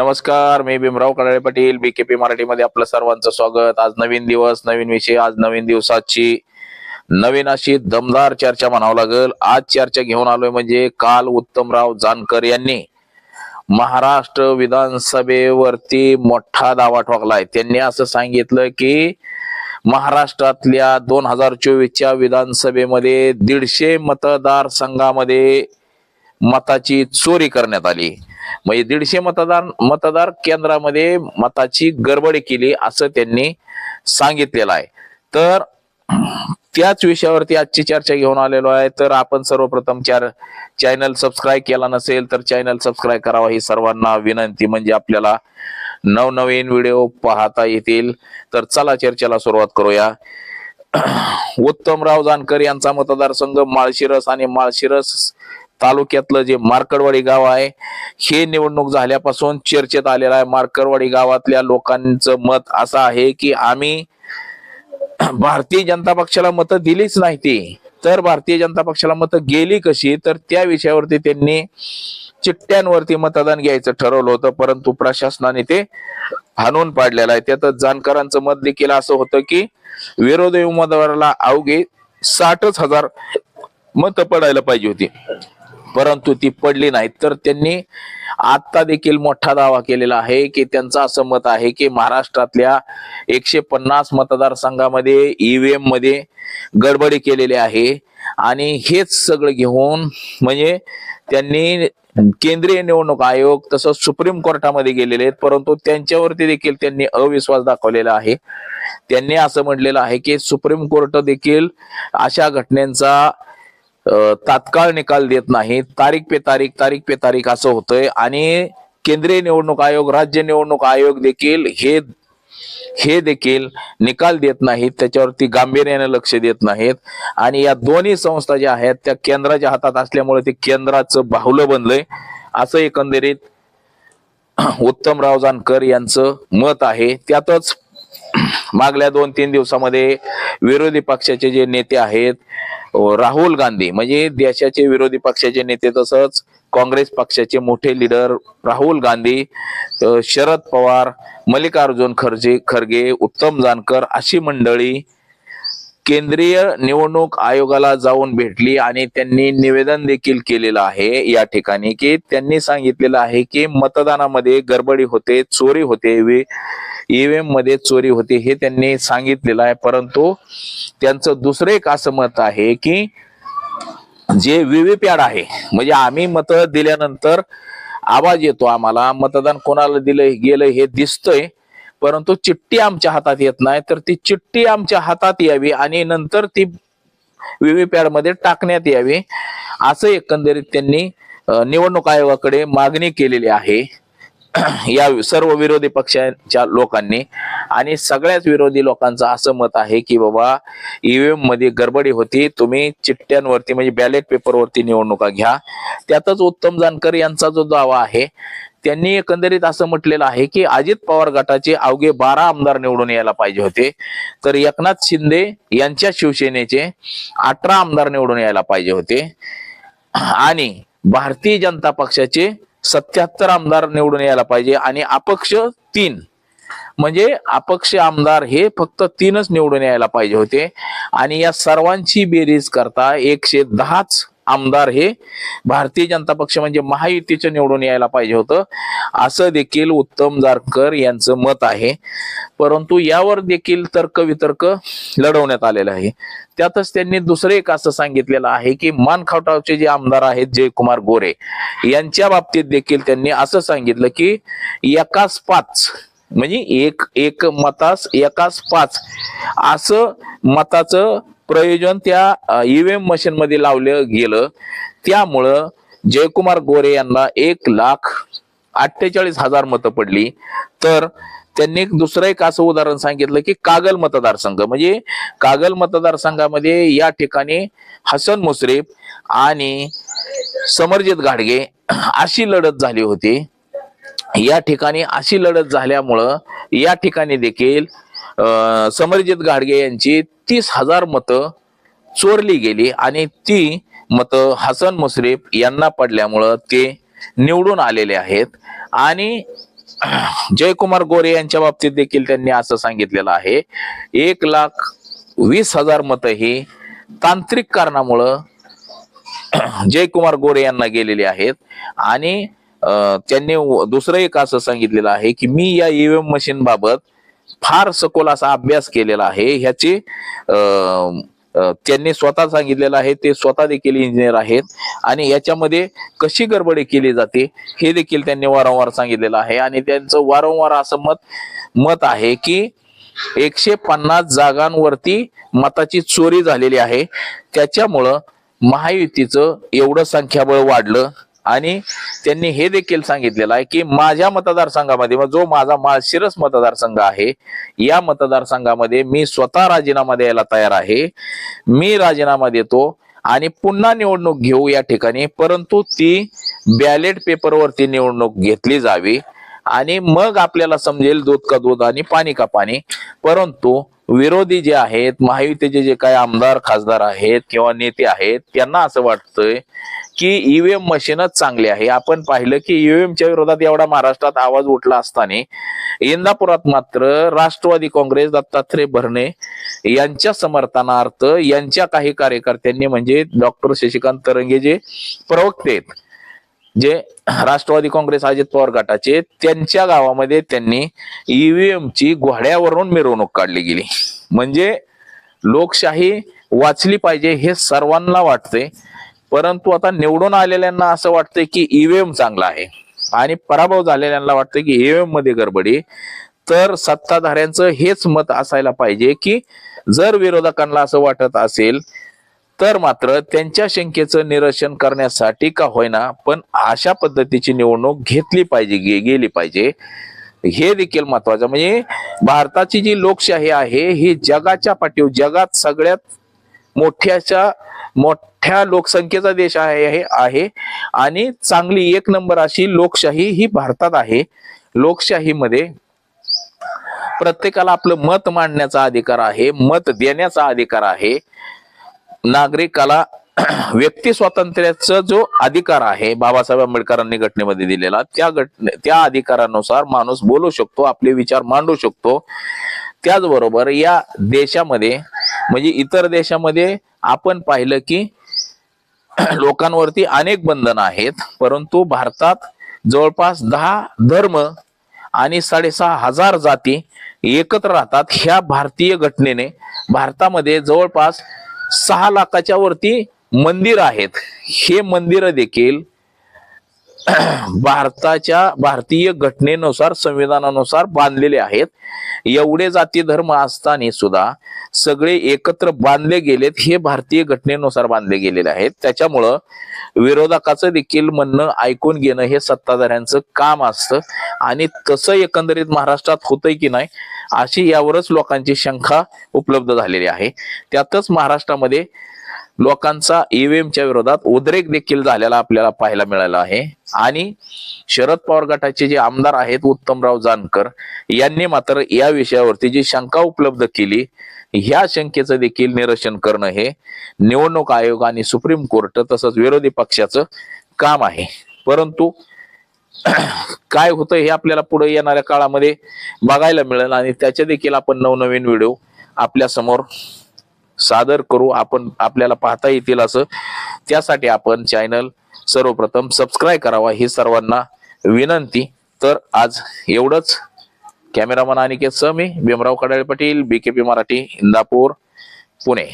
नमस्कार मी भीमराव कडाळे पाटील बीकेपी मराठीमध्ये आपलं सर्वांचं स्वागत. आज नवीन दिवस नवीन विषय आज नवीन दिवसाची नवीन अशी दमदार चर्चा म्हणावं लागेल. आज चर्चा घेऊन आलोय म्हणजे काल उत्तमराव जानकर यांनी महाराष्ट्र विधानसभेवरती मोठा दावा ठोकलाय. त्यांनी असं सांगितलं की महाराष्ट्रातल्या दोन हजार चोवीसच्या विधानसभेमध्ये दीडशे मतदार संघामध्ये मताची चोरी करण्यात आली. म्हणजे दीडशे मतदार मतदार केंद्रामध्ये मताची गडबडी केली असं त्यांनी सांगितलेलं आहे. तर त्याच विषयावरती आजची चर्चा घेऊन आलेलो आहे. तर आपण सर्वप्रथम चार चॅनल सबस्क्राईब केला नसेल तर चॅनल सबस्क्राईब करावा ही सर्वांना विनंती. म्हणजे आपल्याला नवनवीन व्हिडिओ पाहता येतील. तर चला चर्चेला सुरुवात करूया. उत्तमराव जानकर यांचा मतदारसंघ माळशिरस आणि माळशिरस तालुक्यातलं जे मार्कडवाडी गाव आहे हे निवडणूक झाल्यापासून चर्चेत आलेलं आहे. मार्कडवाडी गावातल्या लोकांचं मत असं आहे की आम्ही भारतीय जनता पक्षाला मतं दिलीच नाही ती. तर भारतीय जनता पक्षाला मतं गेली कशी? तर त्या विषयावरती त्यांनी चिठ्ठ्यांवरती मतदान घ्यायचं ठरवलं होतं. परंतु प्रशासनाने ते हाणून पाडलेलं आहे. त्यातच जानकरांचं मत देखील असं होतं की विरोधी उमेदवाराला अवघे साठच हजार मतं पडायला पाहिजे होती. परंतु ती पडली नाहीत. तर त्यांनी आता देखील मोठा दावा केलेला आहे की त्यांचं असं मत आहे की महाराष्ट्रातल्या एकशे पन्नास मतदारसंघामध्ये ईव्हीएममध्ये गडबडी केलेली आहे. आणि हेच सगळं घेऊन म्हणजे त्यांनी केंद्रीय निवडणूक आयोग तसंच सुप्रीम कोर्टामध्ये गेलेले आहेत. परंतु त्यांच्यावरती देखील त्यांनी अविश्वास दाखवलेला आहे. त्यांनी असं म्हटलेलं आहे की सुप्रीम कोर्ट देखील अशा घटनेचा तात्काळ निकाल देत नाही तारीख पे तारीख तारीख पे तारीख असं होतंय. आणि केंद्रीय निवडणूक आयोग राज्य निवडणूक आयोग देखील हे हे देखील निकाल देत नाहीत. त्याच्यावरती गांभीर्याने लक्ष देत नाहीत. आणि या दोन्ही संस्था ज्या आहेत त्या केंद्राच्या हातात असल्यामुळे ते केंद्राचं बाहुलं बनलंय. असं एकंदरीत उत्तमराव जानकर यांचं मत आहे. त्यातच मागल्या दोन तीन दिवसामध्ये विरोधी पक्षाचे जे नेते आहेत राहुल गांधी. म्हणजे देशाचे विरोधी पक्षाचे नेते तसंच काँग्रेस पक्षाचे मोठे लीडर राहुल गांधी शरद पवार मल्लिकार्जुन खरजे खरगे उत्तम जानकर अशी मंडळी केंद्रीय निवडणूक आयोगाला जाऊन भेटली आणि त्यांनी निवेदन देखील केलेलं आहे या ठिकाणी की त्यांनी सांगितलेलं आहे की मतदानामध्ये गडबडी होते चोरी होते ईव्हीएममध्ये चोरी होते हे त्यांनी सांगितलेलं आहे. परंतु त्यांचं दुसरं एक असं मत आहे की जे व्हीव्हीपॅड आहे म्हणजे आम्ही मत दिल्यानंतर आवाज येतो आम्हाला मतदान कोणाला दिलं गेलं हे दिसतंय. परंतु चिठ्ठी आमच्या हातात येत नाही तर ती चिठ्ठी आमच्या हातात यावी आणि नंतर ती व्हीव्हीपॅडमध्ये टाकण्यात यावी असं एकंदरीत त्यांनी निवडणूक आयोगाकडे मागणी केलेली आहे. या सर्व विरोधी पक्षांच्या लोकांनी आणि सगळ्याच विरोधी लोकांचं असं मत आहे की बाबा ईव्हीएममध्ये गडबडी होती तुम्ही चिठ्ठ्यांवरती म्हणजे बॅलेट पेपरवरती निवडणुका घ्या. त्यातच उत्तम जानकर यांचा जो दावा आहे त्यांनी एकंदरीत असं म्हटलेलं आहे की अजित पवार गटाचे अवघे बारा आमदार निवडून यायला पाहिजे होते. तर एकनाथ शिंदे यांच्या शिवसेनेचे अठरा आमदार निवडून यायला पाहिजे होते. आणि भारतीय जनता पक्षाचे सत्याहत्तर आमदार निवडून यायला पाहिजे आणि अपक्ष तीन. म्हणजे अपक्ष आमदार हे फक्त तीनच निवडून यायला पाहिजे होते. आणि या सर्वांची बेरीज करता एकशे दहाच आमदार हे भारतीय जनता पक्ष म्हणजे महायुतीचं निवडून यायला पाहिजे होतं. असं देखील उत्तम जारकर यांचं मत आहे. परंतु यावर देखील तर्क वितर्क लढवण्यात आलेला आहे. त्यातच त्यांनी दुसरं एक असं सांगितलेलं आहे की मानखावटावचे जे आमदार आहेत जयकुमार गोरे यांच्या बाबतीत देखील त्यांनी असं सांगितलं की एकाच पाच म्हणजे एक एक मतास एकाच पाच असं मताचं प्रयोजन त्या ईव्हीएम मशीन मध्ये लावलं गेलं. त्यामुळं जयकुमार गोरे यांना एक लाख अठ्ठेचाळीस हजार मतं पडली. तर त्यांनी एक दुसरं एक असं उदाहरण सांगितलं की कागल मतदारसंघ म्हणजे कागल मतदारसंघामध्ये या ठिकाणी हसन मुश्रीफ आणि समरजित घाडगे अशी लढत झाली होती. या ठिकाणी अशी लढत झाल्यामुळं या ठिकाणी देखील समरजित घाडगे यांची तीस हजार मतं चोरली गेली आणि ती मतं हसन मुश्रीफ यांना पडल्यामुळं ते निवडून आलेले आहेत. आणि जयकुमार गोरे यांच्या बाबतीत देखील त्यांनी असं सांगितलेलं आहे एक लाख वीस हजार मतं ही तांत्रिक कारणामुळं जयकुमार गोरे यांना गेलेली आहेत. आणि त्यांनी दुसरं एक असं सांगितलेलं आहे की मी या ईव्हीएम मशीन बाबत फार सखोल असा अभ्यास केलेला आहे. ह्याची त्यांनी स्वतः सांगितलेलं आहे ते स्वतः देखील इंजिनियर आहेत. आणि याच्यामध्ये कशी गडबडी केली जाते हे देखील त्यांनी वारंवार सांगितलेलं आहे. आणि त्यांचं वारंवार असं मत मत आहे की एकशे पन्नास जागांवरती मताची चोरी झालेली आहे. त्याच्यामुळं महायुतीचं एवढं संख्याबळ वाढलं आणि त्यांनी हे देखील सांगितलेलं आहे की माझ्या मतदारसंघामध्ये मग जो माझा माळशिरस मतदारसंघ आहे या मतदारसंघामध्ये मी स्वतः राजीनामा द्यायला तयार आहे. मी राजीनामा देतो आणि पुन्हा निवडणूक घेऊ या ठिकाणी परंतु ती बॅलेट पेपरवरती निवडणूक घेतली जावी आणि मग आपल्याला समजेल दूध का दूध आणि पाणी का पाणी. परंतु विरोधी जे आहेत महायुतीचे जे काही आमदार खासदार आहेत किंवा नेते आहेत त्यांना असं वाटतंय की ईव्हीएम मशीनच चांगली आहे. आपण पाहिलं की ईव्हीएमच्या विरोधात एवढा महाराष्ट्रात आवाज उठला असताना इंदापुरात मात्र राष्ट्रवादी काँग्रेस दत्तात्रय भरणे यांच्या समर्थनार्थ यांच्या काही कार्यकर्त्यांनी म्हणजे डॉक्टर शशिकांत तरंगे जे प्रवक्ते आहेत. जे राष्ट्रवादी काँग्रेस अजित पवार गटाचे त्यांच्या गावामध्ये त्यांनी ईव्हीएम ची घोड्यावरून मिरवणूक काढली गेली. म्हणजे लोकशाही वाचली पाहिजे हे सर्वांना वाटते परंतु आता निवडून आलेल्यांना असं वाटतंय की ईव्हीएम चांगला आहे. आणि पराभव झालेल्यांना वाटतं की ईव्हीएममध्ये गडबडी. तर सत्ताधाऱ्यांचं हेच मत असायला पाहिजे की जर विरोधकांना असं वाटत असेल तर मात्र त्यांच्या शंकेचं निरसन करण्यासाठी का होईना पण अशा पद्धतीची निवडणूक घेतली पाहिजे गे- गेली पाहिजे. हे देखील महत्वाचं म्हणजे भारताची जी लोकशाही आहे ही जगाच्या पाठीव जगात सगळ्यात मोठ्याच्या मोठ्या लोकसंख्येचा देश आहे हे आहे. आणि चांगली एक नंबर अशी लोकशाही ही भारतात आहे. लोकशाहीमध्ये प्रत्येकाला आपलं मत मांडण्याचा अधिकार आहे मत देण्याचा अधिकार आहे. नागरिकाला व्यक्ती स्वातंत्र्याचा जो अधिकार आहे बाबासाहेब आंबेडकरांनी घटनेमध्ये दिलेला त्या घटने त्या अधिकारानुसार माणूस बोलू शकतो आपले विचार मांडू शकतो. त्याचबरोबर या देशामध्ये म्हणजे इतर देशामध्ये आपण पाहिलं की लोकांवरती अनेक बंधनं आहेत परंतु भारतात जवळपास दहा धर्म आणि साडेसहा हजार जाती एकत्र राहतात. ह्या भारतीय घटनेने भारतामध्ये जवळपास सहा लाखाच्या वरती मंदिर आहेत. हे मंदिर देखील भारताच्या भारतीय घटनेनुसार संविधानानुसार बांधलेले आहेत. एवढे जाती धर्म असताना सुद्धा सगळे एकत्र बांधले गेलेत हे भारतीय घटनेनुसार बांधले गेलेले आहेत. त्याच्यामुळं विरोधकाचं देखील म्हणणं ऐकून घेणं हे सत्ताधाऱ्यांचं काम असतं. आणि तसं एकंदरीत महाराष्ट्रात होतंय की नाही अशी यावरच लोकांची शंका उपलब्ध झालेली आहे. त्यातच महाराष्ट्रामध्ये लोकांचा ईव्हीएमच्या विरोधात उद्रेक देखील झालेला आपल्याला पाहायला मिळाला आहे. आणि शरद पवार गटाचे जे आमदार आहेत उत्तमराव जानकर यांनी मात्र या विषयावरती जी शंका उपलब्ध केली ह्या शंकेचं देखील निरसन करणं हे निवडणूक आयोग आणि सुप्रीम कोर्ट तसंच विरोधी पक्षाचं काम आहे. परंतु काय होतं हे आपल्याला पुढे येणाऱ्या काळामध्ये बघायला मिळेल आणि त्याचे देखील आपण नवनवीन व्हिडिओ आपल्यासमोर सादर करू आपण आपल्याला पाहता येतील असं. त्यासाठी आपण चॅनल सर्वप्रथम सबस्क्राईब करावा ही सर्वांना विनंती. तर आज एवढंच. कॅमेरामन अनिकेत सह मी भीमराव कडाळे पाटील बीकेपी मराठी इंदापूर पुणे